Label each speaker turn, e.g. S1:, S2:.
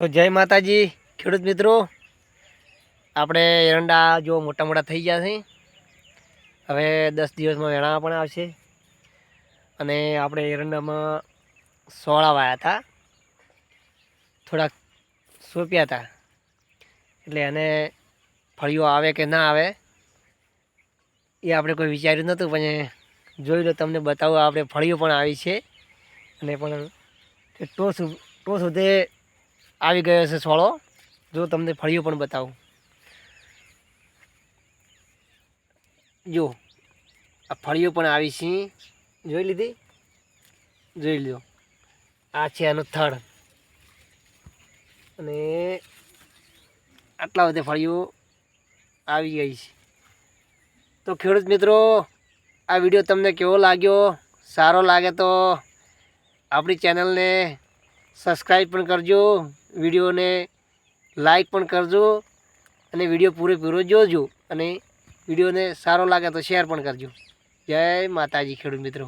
S1: તો જય માતાજી, ખેડૂત મિત્રો. આપણે એરંડા જો મોટા મોટા થઈ ગયા છે. હવે દસ દિવસમાં વેણાવા પણ આવશે. અને આપણે એરંડામાં સોળા વાયા હતા. થોડાક સોંપ્યા હતા. એટલે એને ફળીઓ આવે કે ના આવે, એ આપણે કોઈ વિચાર્યું નહોતું, પણ જોઈ લો, તમને બતાવું આપણે ફળીઓ પણ આવી છે. અને પણ ટોસ ટોસ સુધી આવી ગયો છે સોળો જો તમને ફળીઓ પણ બતાવું. જો, આ ફળીઓ પણ આવી છે. જોઈ લીધી? જોઈ લ્યો. આ છે આનો થડ. અને આટલા બધા ફળીઓ આવી ગઈ છે. તો ખેડૂત મિત્રો, આ વીડિયો તમને કેવો લાગ્યો? સારો લાગે તો આપણી ચેનલને સબસ્ક્રાઈબ પણ કરજો. વિડીયોને લાઈક પણ કરજો અને વીડિયો પૂરેપૂરો જોજો અને વિડીયોને સારો લાગે તો શેર પણ કરજો. જય માતાજી ખેડૂત મિત્રો.